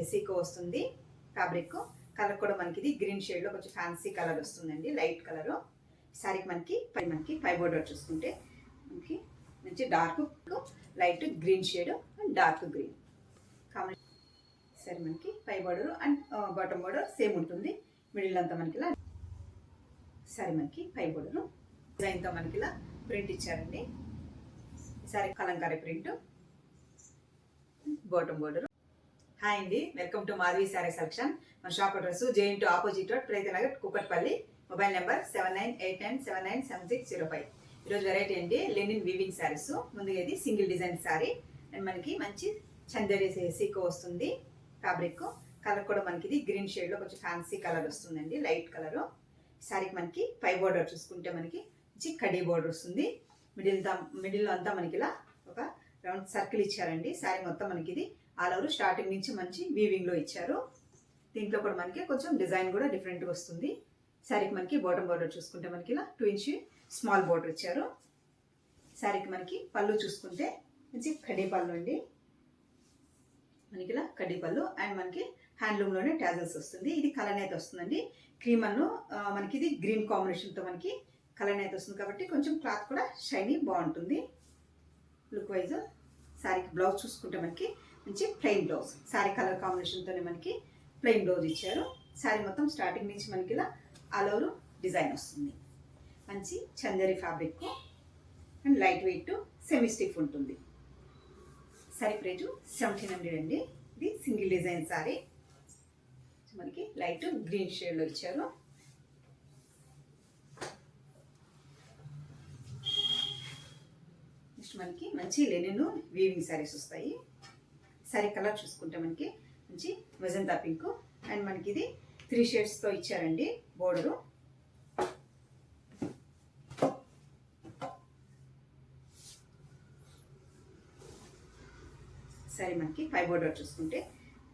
హెసీకో వస్తుంది fabric colour కూడా మనకి ఇది గ్రీన్ షేడ్లో కొంచెం ఫ్యాన్సీ కలర్ వస్తుందండి లైట్ కలరు శారీకి మనకి పై మనకి పై బోర్డర్ చూసుకుంటే మనకి మంచి dark light green shade and dark green common సరే మనకి పై border and bottom border same ఉంటుంది. మిడిల్ అంతా మనకి ఇలా సరే మనకి పై బోర్డర్ డిజైన్తో మనకి ఇలా ప్రింట్ ఇచ్చారండి. సరే Kalamkari print bottom border hi అండి. Welcome to Madhavi sari selection మన shop address JNTU opposite road Pragathi Nagar Kukatpally mobile number seven nine eight nine seven nine seven six zero five ఈరోజు variety అండి linen weaving saris ముందుగా ఇది single design sari and మనకి మంచి చందరి సీకో వస్తుంది. Fabric colour కూడా మనకి ఇది గ్రీన్ షేడ్లో కొంచెం ఫ్యాన్సీ కలర్ వస్తుందండి. లైట్ కలర్ శారీకి మనకి పై బోర్డర్ చూసుకుంటే మనకి మంచి కడీ బోర్డర్ వస్తుంది. మిడిల్ మిడిల్లో అంతా మనకి ఇలా ఒక రౌండ్ సర్కిల్ ఇచ్చారండి. శారీ మొత్తం మనకి ఇది ఆల్ ఓవర్ స్టార్టింగ్ నుంచి మంచి వీవింగ్లో ఇచ్చారు. దీంట్లో కూడా మనకి కొంచెం డిజైన్ కూడా డిఫరెంట్గా వస్తుంది. శారీకి మనకి బాటమ్ బార్డర్ చూసుకుంటే మనకి ఇలా టూ ఇంచ్ స్మాల్ బార్డర్ ఇచ్చారు. శారీకి మనకి పళ్ళు చూసుకుంటే మంచి కడ్డీ పళ్ళు అండి. మనకి ఇలా కడ్డీ పళ్ళు అండ్ మనకి హ్యాండ్లూమ్లోనే ట్యాజల్స్ వస్తుంది. ఇది కలనేత వస్తుందండి. క్రీమ్ అను మనకి ఇది గ్రీన్ కాంబినేషన్తో మనకి కలనేత వస్తుంది కాబట్టి కొంచెం క్లాత్ కూడా షైనీ బాగుంటుంది. లుక్ వైజ్ శారీకి బ్లౌజ్ చూసుకుంటే మనకి మంచి ప్లెయిన్ బ్లౌజ్ శారీ కలర్ కాంబినేషన్తోనే మనకి ప్లెయిన్ బ్లౌజ్ ఇచ్చారు. శారీ మొత్తం స్టార్టింగ్ నుంచి మనకి ఇలా ఆల్ డిజైన్ వస్తుంది. మంచి Chanderi fabric and light weight semi stiff ఉంటుంది. శారీ ప్రైజు సెవెంటీన్ హండ్రెడ్ అండి. ఇది సింగిల్ డిజైన్ శారీ మనకి లైట్ గ్రీన్ షేడ్లో ఇచ్చారు. నెక్స్ట్ మనకి మంచి లెనిన్ వీవింగ్ శారీస్ వస్తాయి. శారీ కలర్ చూసుకుంటే మనకి మంచి మెజంతా పింక్. అండ్ మనకి ఇది త్రీ షేడ్స్తో ఇచ్చారండి బోర్డరు. సరే మనకి పై బోర్డర్ చూసుకుంటే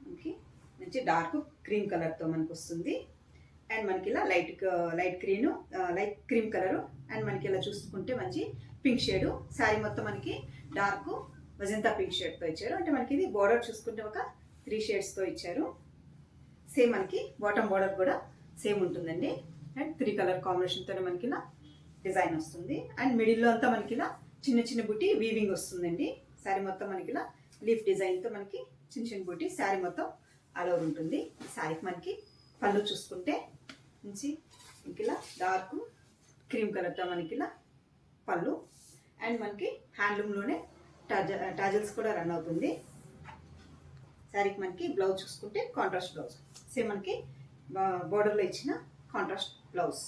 మనకి మంచి డార్క్ క్రీమ్ కలర్తో మనకు వస్తుంది అండ్ మనకి ఇలా light light cream light cream colour. And మనకి ఇలా చూసుకుంటే మంచి పింక్ షేడ్. శారీ మొత్తం మనకి డార్క్ మజంతా పింక్ షేడ్తో ఇచ్చారు. అంటే మనకి ఇది బోర్డర్ చూసుకుంటే ఒక త్రీ షేడ్స్తో ఇచ్చారు. సేమ్ మనకి బాటమ్ బోర్డర్ కూడా సేమ్ ఉంటుందండి. అండ్ త్రీ కలర్ కాంబినేషన్తోనే మనకి ఇలా డిజైన్ వస్తుంది. అండ్ మిడిల్లో అంతా మనకి ఇలా చిన్న చిన్న బుట్టి వీవింగ్ వస్తుందండి. శారీ మొత్తం మనకి ఇలా లీఫ్ డిజైన్తో మనకి చిన్న చిన్న బుట్టి శారీ మొత్తం ఆల్ ఓవర్ ఉంటుంది. శారీకి మనకి పళ్ళు చూసుకుంటే మంచి మనకి ఇలా డార్క్ క్రీమ్ కలర్తో మనకి ఇలా పళ్ళు. అండ్ మనకి హ్యాండ్లూమ్లోనే టాజ టాజల్స్ కూడా రన్ అవుతుంది. శారీకి మనకి బ్లౌజ్ చూసుకుంటే కాంట్రాస్ట్ బ్లౌజ్ సేమ్ మనకి బోర్డర్లో ఇచ్చిన contrast blouse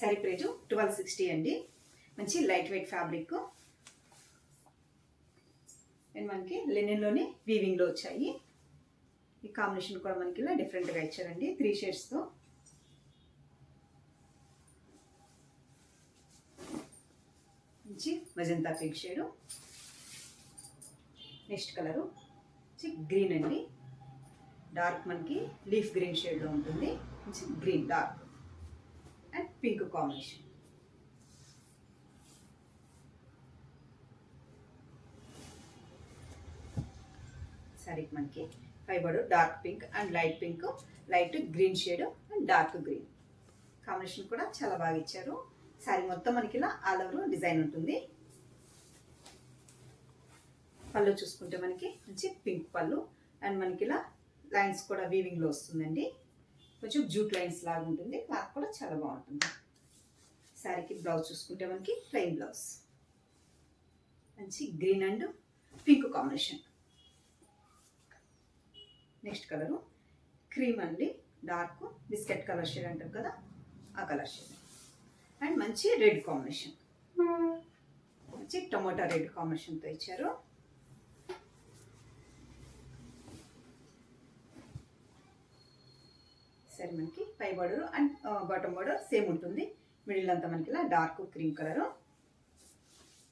sari price twelve sixty అండి. మంచి లైట్ వెయిట్ ఫ్యాబ్రిక్ అండ్ మనకి లెనిన్లోనే వీవింగ్లో వచ్చాయి. ఈ కాంబినేషన్ కూడా మనకి ఇలా డిఫరెంట్గా ఇచ్చారండి త్రీ షేడ్స్తో మంచి magenta pink shade. Next colour. మంచి గ్రీన్ అండి. డార్క్ మనకి లీఫ్ గ్రీన్ షేడ్లో ఉంటుంది. మంచి green dark. And pink combination. సరే మనకి fibre dark pink and light pink. Light green shade and dark green. Combination కూడా చాలా బాగా ఇచ్చారు. శారీ మొత్తం మనకి ఇలా ఆల్ ఓవర్ డిజైన్ ఉంటుంది. పళ్ళు చూసుకుంటే మనకి మంచి పింక్ పళ్ళు. అండ్ మనకి ఇలా లైన్స్ కూడా వీవింగ్లో వస్తుందండి. కొంచెం జూట్ లైన్స్ లాగా ఉంటుంది. క్లాత్ కూడా చాలా బాగుంటుంది. శారీకి బ్లౌజ్ చూసుకుంటే మనకి ప్లెయిన్ బ్లౌజ్. మంచి green and pink combination. Next colour cream అండి. డార్క్ బిస్కెట్ కలర్ షేడ్ అంటారు కదా ఆ కలర్ షేడ్. అండ్ మంచి రెడ్ కాంబినేషన్. మంచి టమాటా రెడ్ కాంబినేషన్తో ఇచ్చారు. సరే మనకి పై border and bottom border same ఉంటుంది. మిడిల్ అంతా మనకి ఇలా dark cream colour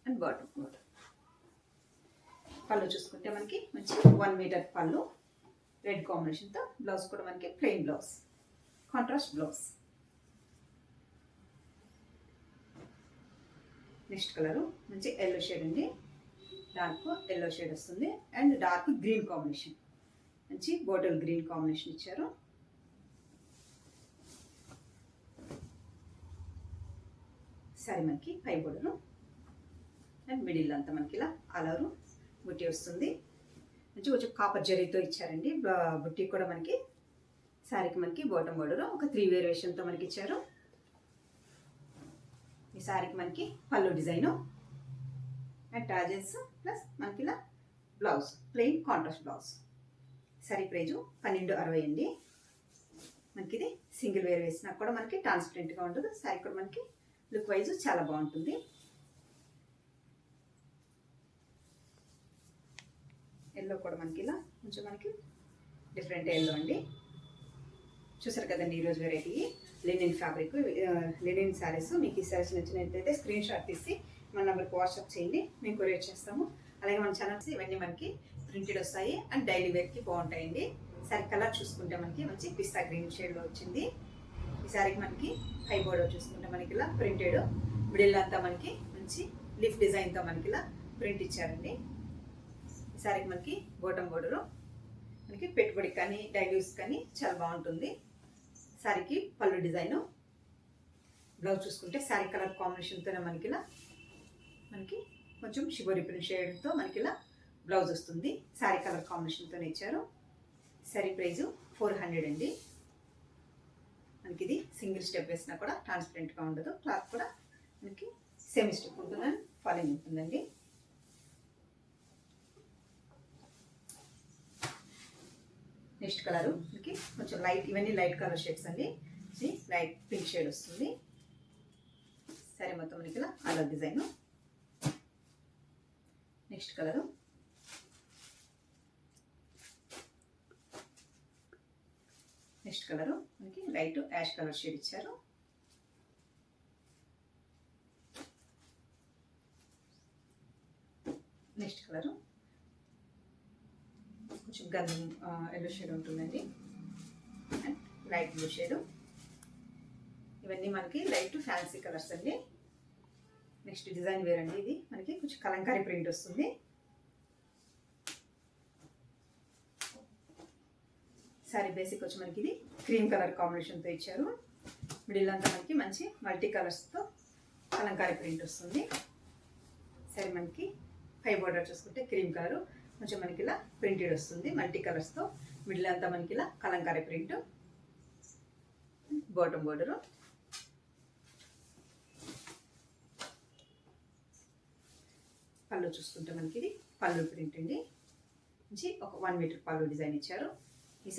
and bottom border. Pallu చూసుకుంటే మనకి మంచి వన్ మీటర్ పళ్ళు రెడ్ కాంబినేషన్తో బ్లౌజ్ కూడా మనకి plain blouse. Contrast blouse. Next colour మంచి ఎల్లో షేడ్ అండి. డార్క్ ఎల్లో షేడ్ వస్తుంది. అండ్ డార్క్ గ్రీన్ కాంబినేషన్ మంచి బోటల్ గ్రీన్ కాంబినేషన్ ఇచ్చారు. సరే మనకి పై బోర్డరు అండ్ మిడిల్ అంతా మనకి ఇలా అలరు బుట్టి వస్తుంది. మంచి కొంచెం కాపర్ జరీతో ఇచ్చారండి. బుట్టి కూడా మనకి శారీకి మనకి బాటమ్ బోర్డరు ఒక త్రీ వేరియేషన్తో మనకి ఇచ్చారు. ఈ శారీకి మనకి పళ్ళు డిజైను. అండ్ టాజెస్ ప్లస్ మనకి ఇలా blouse plain contrast blouse sari price పన్నెండు అరవై అండి. మనకి ఇది సింగిల్ వేర్ వేసినా కూడా మనకి ట్రాన్స్పరెంట్గా ఉంటుంది శారీ కూడా మనకి లుక్ వైజ్ చాలా బాగుంటుంది. ఎల్లో కూడా మనకి ఇలా కొంచెం మనకి డిఫరెంట్ ఎల్లో అండి. చూసారు కదండి ఈరోజు variety linen fabric linen saris మీకు ఈ శారీస్ నచ్చినట్లయితే స్క్రీన్ షాట్ తీసి మన నెంబర్కి వాట్సాప్ చేయండి. మేము కొరియర్ చేస్తాము. అలాగే మన ఛానల్స్ ఇవన్నీ మనకి ప్రింటెడ్ వస్తాయి. అండ్ డైలీ వేర్కి బాగుంటాయండి. సారీ కలర్ చూసుకుంటే మనకి మంచి పిస్తా గ్రీన్ షేడ్లో వచ్చింది. ఈ శారీకి మనకి హై బోర్డర్ చూసుకుంటే మనకి ఇలా ప్రింటెడ్ మిడిల్ అంతా మనకి మంచి లిఫ్ట్ డిజైన్తో మనకి ఇలా ప్రింట్ ఇచ్చారండి. ఈ శారీకి మనకి బోటం బోర్డరు మనకి పెట్టుబడి కానీ డైల్యూస్ కానీ చాలా బాగుంటుంది. శారీకి పళ్ళు డిజైను. బ్లౌజ్ చూసుకుంటే శారీ కలర్ కాంబినేషన్తోనే మనకి ఇలా మనకి కొంచెం షిబోరి ప్రింట్ షేడ్తో మనకి ఇలా బ్లౌజ్ వస్తుంది. శారీ కలర్ కాంబినేషన్తోనే ఇచ్చారు. శారీ ప్రైజు ఫోర్ హండ్రెడ్ అండి. మనకి ఇది సింగిల్ స్టెప్ వేసినా కూడా ట్రాన్స్పరెంట్గా ఉండదు. క్లాత్ కూడా మనకి సెమీ స్టెప్ ఉంటుందని ఫాలోయింగ్ ఉంటుందండి. Next colour. మనకి కొంచెం లైట్ ఇవన్నీ లైట్ కలర్ షేడ్స్ అండి. ఇది లైట్ పింక్ షేడ్ వస్తుంది. సరే మొత్తం మనకి ఇలా అలా design. Next colour. Next colour. మనకి లైట్ యాష్ కలర్ షేడ్ ఇచ్చారు. Next colour. కొంచెం గంధం ఎల్లో షేడ్ ఉంటుందండి. అండ్ లైట్ బ్లూ షేడు ఇవన్నీ మనకి లైట్ ఫ్యాన్సీ కలర్స్ అండి. నెక్స్ట్ డిజైన్ వేర్ అండి ఇది. మనకి కొంచెం కలంకారీ ప్రింట్ వస్తుంది. సారీ బేసిక్ వచ్చి మనకి ఇది క్రీమ్ కలర్ కాంబినేషన్తో ఇచ్చారు. మిడిల్ అంతా మనకి మంచి మల్టీ కలర్స్తో కలంకారీ ప్రింట్ వస్తుంది. సరే మనకి పై బోర్డర్ చూసుకుంటే క్రీమ్ కలర్ కొంచెం మనకి ఇలా ప్రింటెడ్ వస్తుంది. మల్టీ కలర్స్తో మిడిల్ అంతా మనకి ఇలా కలంకారీ ప్రింట్ బాటమ్ బోర్డరు పళ్ళు చూసుకుంటే మనకి ఇది పళ్ళు ప్రింట్ అండి. నుంచి ఒక వన్ మీటర్ పళ్ళు డిజైన్ ఇచ్చారు. ఈ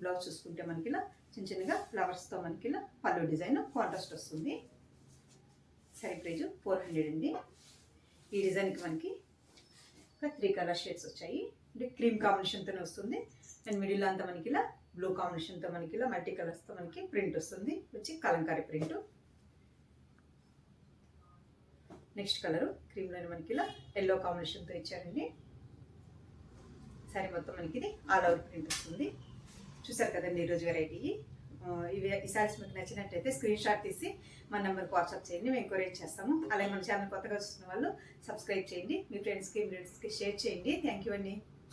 బ్లౌజ్ చూసుకుంటే మనకి ఇలా చిన్న చిన్నగా ఫ్లవర్స్తో మనకి ఇలా పళ్ళు డిజైన్ కాంట్రాస్ట్ వస్తుంది. సారీ ప్రైజు ఫోర్ హండ్రెడ్ అండి. ఈ డిజైన్కి మనకి ఒక త్రీ కలర్ షేడ్స్ వచ్చాయి. అంటే క్రీమ్ కాంబినేషన్తోనే వస్తుంది. అండ్ మిడిల్ అంతా మనకి ఇలా బ్లూ కాంబినేషన్తో మనకి ఇలా మల్టీ కలర్స్తో మనకి ప్రింట్ వస్తుంది. వచ్చి కలంకారీ ప్రింట్. నెక్స్ట్ కలరు క్రీమ్లోనే మనకి ఇలా ఎల్లో కాంబినేషన్తో ఇచ్చారండి. సారీ మొత్తం మనకి ఇది ఆల్ ఓవర్ ప్రింట్ వస్తుంది. చూసారు కదండి ఈరోజు వెరైటీ ఇవి ఈ మీకు నచ్చినట్టయితే స్క్రీన్ షాట్ తీసి మన నెంబర్కి వాట్సాప్ చేయండి మేము ఎంకరేజ్ చేస్తాము. అలాగే మన ఛానల్ కొత్తగా చూస్తున్న వాళ్ళు సబ్స్క్రైబ్ చేయండి. మీ ఫ్రెండ్స్కి మీ ఫ్రెండ్స్కి షేర్ చేయండి. థ్యాంక్ యూ అండి.